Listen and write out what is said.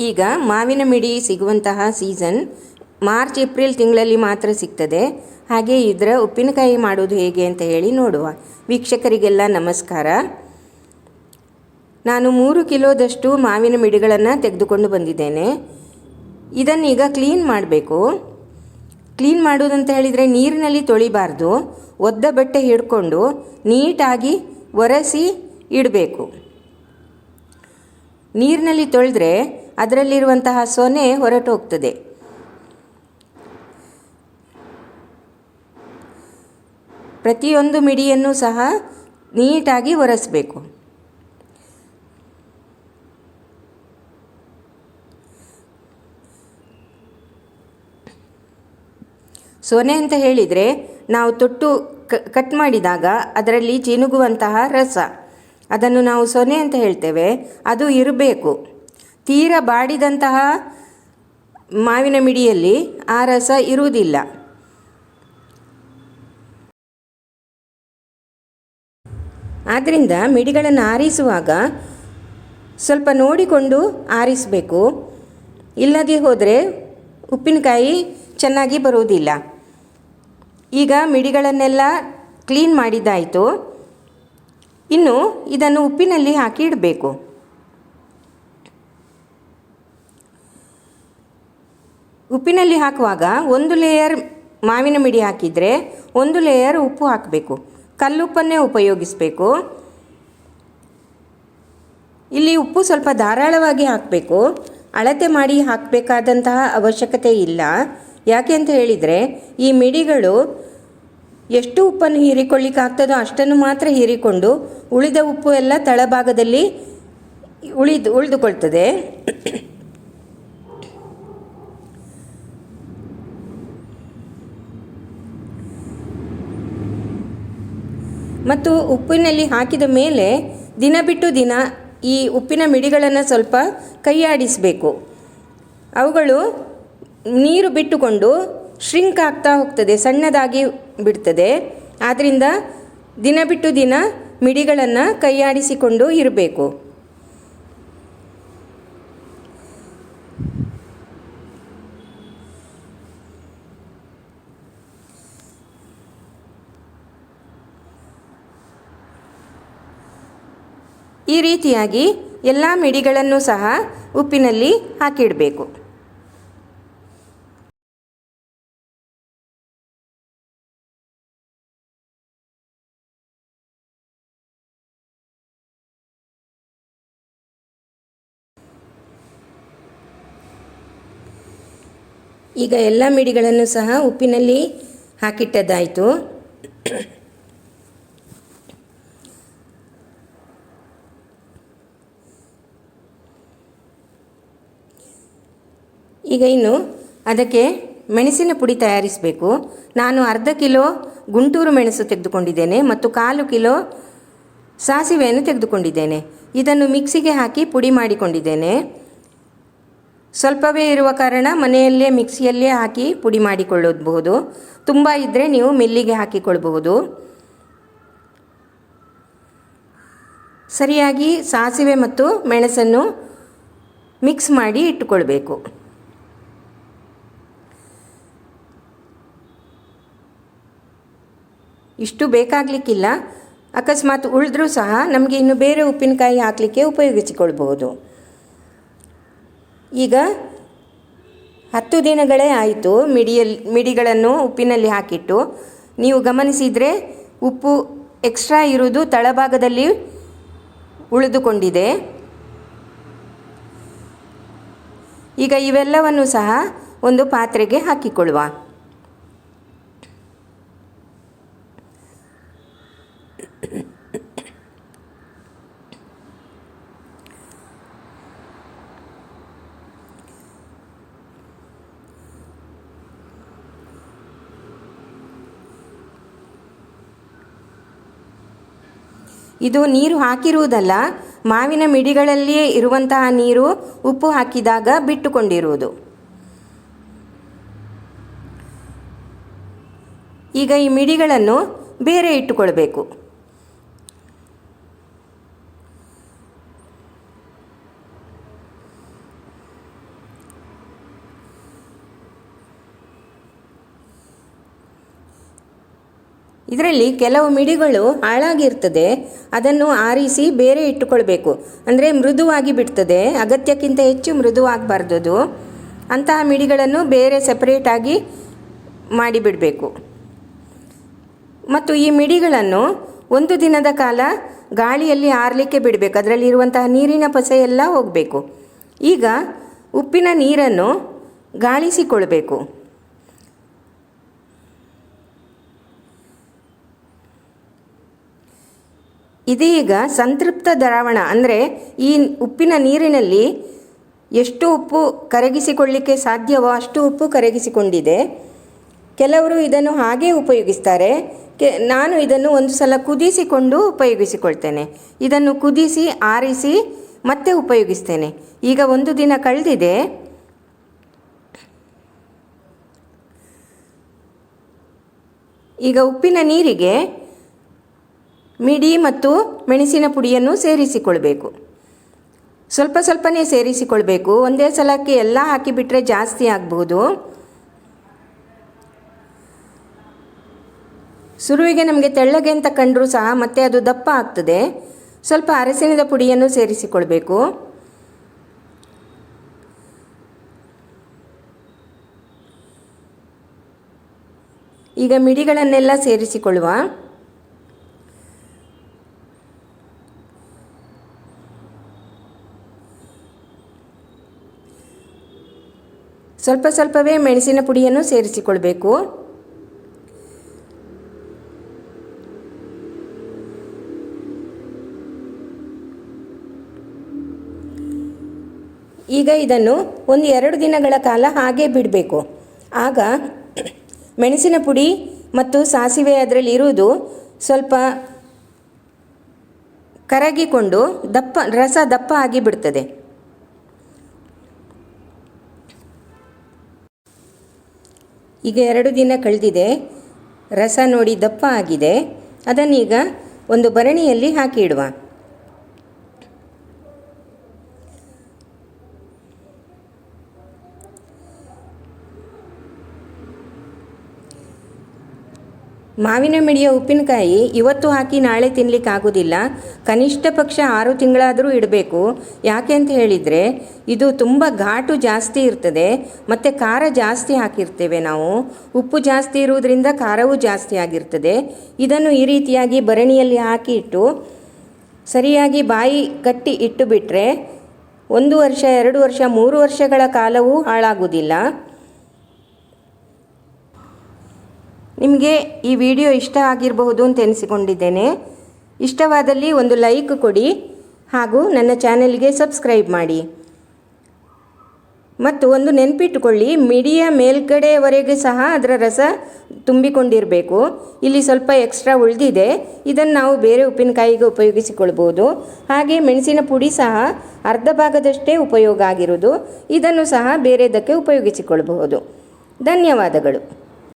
ಈಗ ಮಾವಿನ ಮಿಡಿ ಸಿಗುವಂತಹ ಸೀಸನ್ ಮಾರ್ಚ್, ಏಪ್ರಿಲ್ ತಿಂಗಳಲ್ಲಿ ಮಾತ್ರ ಸಿಗ್ತದೆ. ಹಾಗೆ ಇದರ ಉಪ್ಪಿನಕಾಯಿ ಮಾಡೋದು ಹೇಗೆ ಅಂತ ಹೇಳಿ ನೋಡುವ. ವೀಕ್ಷಕರಿಗೆಲ್ಲ ನಮಸ್ಕಾರ. ನಾನು ಮೂರು ಕಿಲೋದಷ್ಟು ಮಾವಿನ ಮಿಡಿಗಳನ್ನು ತೆಗೆದುಕೊಂಡು ಬಂದಿದ್ದೇನೆ. ಇದನ್ನೀಗ ಕ್ಲೀನ್ ಮಾಡಬೇಕು. ಕ್ಲೀನ್ ಮಾಡೋದಂತ ಹೇಳಿದರೆ ನೀರಿನಲ್ಲಿ ತೊಳಿಬಾರ್ದು. ಒದ್ದ ಬಟ್ಟೆ ಹಿಡ್ಕೊಂಡು ನೀಟಾಗಿ ಒರೆಸಿ ಇಡಬೇಕು. ನೀರಿನಲ್ಲಿ ತೊಳೆದ್ರೆ ಅದರಲ್ಲಿರುವಂತಹ ಸೊನೆ ಹೊರಟು ಹೋಗ್ತದೆ ಪ್ರತಿಯೊಂದು ಮಿಡಿಯನ್ನು ಸಹ ನೀಟಾಗಿ ಒರೆಸಬೇಕು. ಸೊನೆ ಅಂತ ಹೇಳಿದರೆ ನಾವು ತೊಟ್ಟು ಕಟ್ ಮಾಡಿದಾಗ ಅದರಲ್ಲಿ ಚಿನುಗುವಂತಹ ರಸ. ಅದನ್ನು ನಾವು ಸೊನೆ ಅಂತ ಹೇಳ್ತೇವೆ. ಅದು ಇರಬೇಕು. ತೀರ ಬಾಡಿದಂತಹ ಮಾವಿನ ಮಿಡಿಯಲ್ಲಿ ಆ ರಸ ಇರುವುದಿಲ್ಲ. ಆದ್ದರಿಂದ ಮಿಡಿಗಳನ್ನು ಆರಿಸುವಾಗ ಸ್ವಲ್ಪ ನೋಡಿಕೊಂಡು ಆರಿಸಬೇಕು. ಇಲ್ಲದೆ ಹೋದರೆ ಉಪ್ಪಿನಕಾಯಿ ಚೆನ್ನಾಗಿ ಬರುವುದಿಲ್ಲ. ಈಗ ಮಿಡಿಗಳನ್ನೆಲ್ಲ ಕ್ಲೀನ್ ಮಾಡಿದ್ದಾಯಿತು. ಇನ್ನು ಇದನ್ನು ಉಪ್ಪಿನಲ್ಲಿ ಹಾಕಿ ಇಡಬೇಕು. ಉಪ್ಪಿನಲ್ಲಿ ಹಾಕುವಾಗ ಒಂದು ಲೇಯರ್ ಮಾವಿನ ಮಿಡಿ ಹಾಕಿದರೆ ಒಂದು ಲೇಯರ್ ಉಪ್ಪು ಹಾಕಬೇಕು. ಕಲ್ಲುಪ್ಪನ್ನೇ ಉಪಯೋಗಿಸಬೇಕು. ಇಲ್ಲಿ ಉಪ್ಪು ಸ್ವಲ್ಪ ಧಾರಾಳವಾಗಿ ಹಾಕಬೇಕು. ಅಳತೆ ಮಾಡಿ ಹಾಕಬೇಕಾದಂತಹ ಅವಶ್ಯಕತೆ ಇಲ್ಲ. ಯಾಕೆ ಅಂತ ಹೇಳಿದರೆ, ಈ ಮಿಡಿಗಳು ಎಷ್ಟು ಉಪ್ಪನ್ನು ಹೀರಿಕೊಳ್ಳಿಕ್ಕಾಗ್ತದೋ ಅಷ್ಟನ್ನು ಮಾತ್ರ ಹೀರಿಕೊಂಡು ಉಳಿದ ಉಪ್ಪು ಎಲ್ಲ ತಳಭಾಗದಲ್ಲಿ ಉಳಿದು ಉಳಿದುಕೊಳ್ತದೆ. ಮತ್ತು ಉಪ್ಪಿನಲ್ಲಿ ಹಾಕಿದ ಮೇಲೆ ದಿನ ಬಿಟ್ಟು ದಿನ ಈ ಉಪ್ಪಿನ ಮಿಡಿಗಳನ್ನು ಸ್ವಲ್ಪ ಕೈಯಾಡಿಸಬೇಕು. ಅವುಗಳು ನೀರು ಬಿಟ್ಟುಕೊಂಡು ಶ್ರಿಂಕ್ ಆಗ್ತಾ ಹೋಗ್ತದೆ, ಸಣ್ಣದಾಗಿ ಬಿಡ್ತದೆ. ಆದ್ದರಿಂದ ದಿನ ಬಿಟ್ಟು ದಿನ ಮಿಡಿಗಳನ್ನು ಕೈಯಾಡಿಸಿಕೊಂಡು ಇರಬೇಕು. ಈ ರೀತಿಯಾಗಿ ಎಲ್ಲ ಮಿಡಿಗಳನ್ನು ಸಹ ಉಪ್ಪಿನಲ್ಲಿ ಹಾಕಿಡಬೇಕು. ಈಗ ಎಲ್ಲ ಮಿಡಿಗಳನ್ನು ಸಹ ಉಪ್ಪಿನಲ್ಲಿ ಹಾಕಿಟ್ಟದ್ದಾಯಿತು. ಈಗ ಇನ್ನು ಅದಕ್ಕೆ ಮೆಣಸಿನ ಪುಡಿ ತಯಾರಿಸಬೇಕು. ನಾನು ಅರ್ಧ ಕಿಲೋ ಗುಂಟೂರು ಮೆಣಸು ತೆಗೆದುಕೊಂಡಿದ್ದೇನೆ ಮತ್ತು ಕಾಲು ಕಿಲೋ ಸಾಸಿವೆಯನ್ನು ತೆಗೆದುಕೊಂಡಿದ್ದೇನೆ. ಇದನ್ನು ಮಿಕ್ಸಿಗೆ ಹಾಕಿ ಪುಡಿ ಮಾಡಿಕೊಂಡಿದ್ದೇನೆ. ಸ್ವಲ್ಪವೇ ಇರುವ ಕಾರಣ ಮನೆಯಲ್ಲೇ ಮಿಕ್ಸಿಯಲ್ಲೇ ಹಾಕಿ ಪುಡಿ ಮಾಡಿಕೊಳ್ಳಬಹುದು. ತುಂಬ ಇದ್ದರೆ ನೀವು ಮಿಲ್ಲಿಗೆ ಹಾಕಿಕೊಳ್ಳಬಹುದು. ಸರಿಯಾಗಿ ಸಾಸಿವೆ ಮತ್ತು ಮೆಣಸನ್ನು ಮಿಕ್ಸ್ ಮಾಡಿ ಇಟ್ಟುಕೊಳ್ಬೇಕು. ಇಷ್ಟು ಬೇಕಾಗಲಿಕ್ಕಿಲ್ಲ. ಅಕಸ್ಮಾತ್ ಉಳಿದ್ರೂ ಸಹ ನಮಗೆ ಇನ್ನು ಬೇರೆ ಉಪ್ಪಿನಕಾಯಿ ಹಾಕಲಿಕ್ಕೆ ಉಪಯೋಗಿಸಿಕೊಳ್ಬಹುದು. ಈಗ ಹತ್ತು ದಿನಗಳೇ ಆಯಿತು ಮಿಡಿಯಲ್ಲಿ ಮಿಡಿಗಳನ್ನು ಉಪ್ಪಿನಲ್ಲಿ ಹಾಕಿಟ್ಟು. ನೀವು ಗಮನಿಸಿದರೆ ಉಪ್ಪು ಎಕ್ಸ್ಟ್ರಾ ಇರುವುದು ತಳಭಾಗದಲ್ಲಿ ಉಳಿದುಕೊಂಡಿದೆ. ಈಗ ಇವೆಲ್ಲವನ್ನು ಸಹ ಒಂದು ಪಾತ್ರೆಗೆ ಹಾಕಿಕೊಳ್ಳುವ. ಇದು ನೀರು ಹಾಕಿರುವುದಲ್ಲ, ಮಾವಿನ ಮಿಡಿಗಳಲ್ಲಿಯೇ ಇರುವಂತಹ ನೀರು ಉಪ್ಪು ಹಾಕಿದಾಗ ಬಿಟ್ಟುಕೊಂಡಿರುವುದು. ಈಗ ಈ ಮಿಡಿಗಳನ್ನು ಬೇರೆ ಇಟ್ಟುಕೊಳ್ಬೇಕು. ಇದರಲ್ಲಿ ಕೆಲವು ಮಿಡಿಗಳು ಹಾಳಾಗಿರ್ತದೆ. ಅದನ್ನು ಆರಿಸಿ ಬೇರೆ ಇಟ್ಟುಕೊಳ್ಬೇಕು. ಅಂದರೆ ಮೃದುವಾಗಿ ಬಿಡ್ತದೆ. ಅಗತ್ಯಕ್ಕಿಂತ ಹೆಚ್ಚು ಮೃದುವಾಗಬಾರ್ದು ಅದು. ಅಂತಹ ಮಿಡಿಗಳನ್ನು ಬೇರೆ ಸೆಪರೇಟಾಗಿ ಮಾಡಿಬಿಡಬೇಕು. ಮತ್ತು ಈ ಮಿಡಿಗಳನ್ನು ಒಂದು ದಿನದ ಕಾಲ ಗಾಳಿಯಲ್ಲಿ ಆರಲಿಕ್ಕೆ ಬಿಡಬೇಕು. ಅದರಲ್ಲಿರುವಂತಹ ನೀರಿನ ಪಸೆಯೆಲ್ಲ ಹೋಗಬೇಕು. ಈಗ ಉಪ್ಪಿನ ನೀರನ್ನು ಗಾಳಿಸಿಕೊಳ್ಬೇಕು. ಇದೀಗ ಸಂತೃಪ್ತ ದ್ರಾವಣ ಅಂದರೆ ಈ ಉಪ್ಪಿನ ನೀರಿನಲ್ಲಿ ಎಷ್ಟು ಉಪ್ಪು ಕರಗಿಸಿಕೊಳ್ಳಿಕ್ಕೆ ಸಾಧ್ಯವೋ ಅಷ್ಟು ಉಪ್ಪು ಕರಗಿಸಿಕೊಂಡಿದೆ. ಕೆಲವರು ಇದನ್ನು ಹಾಗೇ ಉಪಯೋಗಿಸ್ತಾರೆ. ಕೆ, ನಾನು ಇದನ್ನು ಒಂದು ಸಲ ಕುದಿಸಿಕೊಂಡು ಉಪಯೋಗಿಸಿಕೊಳ್ತೇನೆ. ಇದನ್ನು ಕುದಿಸಿ, ಆರಿಸಿ ಮತ್ತೆ ಉಪಯೋಗಿಸ್ತೇನೆ. ಈಗ ಒಂದು ದಿನ ಕಳೆದಿದೆ. ಈಗ ಉಪ್ಪಿನ ನೀರಿಗೆ ಮಿಡಿ ಮತ್ತು ಮೆಣಸಿನ ಪುಡಿಯನ್ನು ಸೇರಿಸಿಕೊಳ್ಬೇಕು. ಸ್ವಲ್ಪ ಸ್ವಲ್ಪನೇ ಸೇರಿಸಿಕೊಳ್ಬೇಕು. ಒಂದೇ ಸಲಕ್ಕೆ ಎಲ್ಲ ಹಾಕಿಬಿಟ್ರೆ ಜಾಸ್ತಿ ಆಗ್ಬೋದು. ಸುರುವಿಗೆ ನಮಗೆ ತೆಳ್ಳಗೆ ಅಂತ ಕಂಡರೂ ಸಹ ಮತ್ತೆ ಅದು ದಪ್ಪ ಆಗ್ತದೆ. ಸ್ವಲ್ಪ ಅರಸಿನದ ಪುಡಿಯನ್ನು ಸೇರಿಸಿಕೊಳ್ಬೇಕು. ಈಗ ಮಿಡಿಗಳನ್ನೆಲ್ಲ ಸೇರಿಸಿಕೊಳ್ಳುವ. ಸ್ವಲ್ಪ ಸ್ವಲ್ಪವೇ ಮೆಣಸಿನ ಪುಡಿಯನ್ನು ಸೇರಿಸಿಕೊಳ್ಬೇಕು. ಈಗ ಇದನ್ನು ಒಂದು ಎರಡು ದಿನಗಳ ಕಾಲ ಹಾಗೆ ಬಿಡಬೇಕು. ಆಗ ಮೆಣಸಿನ ಪುಡಿ ಮತ್ತು ಸಾಸಿವೆ ಅದರಲ್ಲಿ ಇರುವುದು ಸ್ವಲ್ಪ ಕರಗಿಕೊಂಡು ದಪ್ಪ, ರಸ ದಪ್ಪ ಆಗಿ ಬಿಡ್ತದೆ ಈಗ ಎರಡು ದಿನ ಕಳೆದಿದೆ. ರಸ ನೋಡಿ ದಪ್ಪ ಆಗಿದೆ. ಅದನ್ನೀಗ ಒಂದು ಭರಣಿಯಲ್ಲಿ ಹಾಕಿ ಮಾವಿನ ಮಿಡಿಯ ಉಪ್ಪಿನಕಾಯಿ ಇವತ್ತು ಹಾಕಿ ನಾಳೆ ತಿನ್ಲಿಕ್ಕೆ ಆಗೋದಿಲ್ಲ ಕನಿಷ್ಠ ಪಕ್ಷ ಆರು ತಿಂಗಳಾದರೂ ಇಡಬೇಕು. ಯಾಕೆ ಅಂತ ಹೇಳಿದರೆ, ಇದು ತುಂಬ ಘಾಟು ಜಾಸ್ತಿ ಇರ್ತದೆ. ಮತ್ತು ಖಾರ ಜಾಸ್ತಿ ಹಾಕಿರ್ತೇವೆ ನಾವು. ಉಪ್ಪು ಜಾಸ್ತಿ ಇರುವುದರಿಂದ ಖಾರವೂ ಜಾಸ್ತಿ ಆಗಿರ್ತದೆ. ಇದನ್ನು ಈ ರೀತಿಯಾಗಿ ಭರಣಿಯಲ್ಲಿ ಹಾಕಿ ಇಟ್ಟು ಸರಿಯಾಗಿ ಬಾಯಿ ಕಟ್ಟಿ ಇಟ್ಟು ಬಿಟ್ಟರೆ ಒಂದು ವರ್ಷ, ಎರಡು ವರ್ಷ, ಮೂರು ವರ್ಷಗಳ ಕಾಲವೂ ಹಾಳಾಗುವುದಿಲ್ಲ ನಿಮಗೆ ಈ ವಿಡಿಯೋ ಇಷ್ಟ ಆಗಿರಬಹುದು ಅಂತ ಎನಿಸಿಕೊಂಡಿದ್ದೇನೆ. ಇಷ್ಟವಾದಲ್ಲಿ ಒಂದು ಲೈಕ್ ಕೊಡಿ ಹಾಗೂ ನನ್ನ ಚಾನೆಲ್ಗೆ ಸಬ್ಸ್ಕ್ರೈಬ್ ಮಾಡಿ. ಮತ್ತು ಒಂದು ನೆನಪಿಟ್ಟುಕೊಳ್ಳಿ, ಮಿಡಿಯ ಮೇಲ್ಗಡೆಯವರೆಗೆ ಸಹ ಅದರ ರಸ ತುಂಬಿಕೊಂಡಿರಬೇಕು. ಇಲ್ಲಿ ಸ್ವಲ್ಪ ಎಕ್ಸ್ಟ್ರಾ ಉಳಿದಿದೆ. ಇದನ್ನು ನಾವು ಬೇರೆ ಉಪ್ಪಿನಕಾಯಿಗೆ ಉಪಯೋಗಿಸಿಕೊಳ್ಬೋದು. ಹಾಗೆ ಮೆಣಸಿನ ಪುಡಿ ಸಹ ಅರ್ಧ ಭಾಗದಷ್ಟೇ ಉಪಯೋಗ ಆಗಿರುವುದು. ಇದನ್ನು ಸಹ ಬೇರೆದಕ್ಕೆ ಉಪಯೋಗಿಸಿಕೊಳ್ಳಬಹುದು ಧನ್ಯವಾದಗಳು.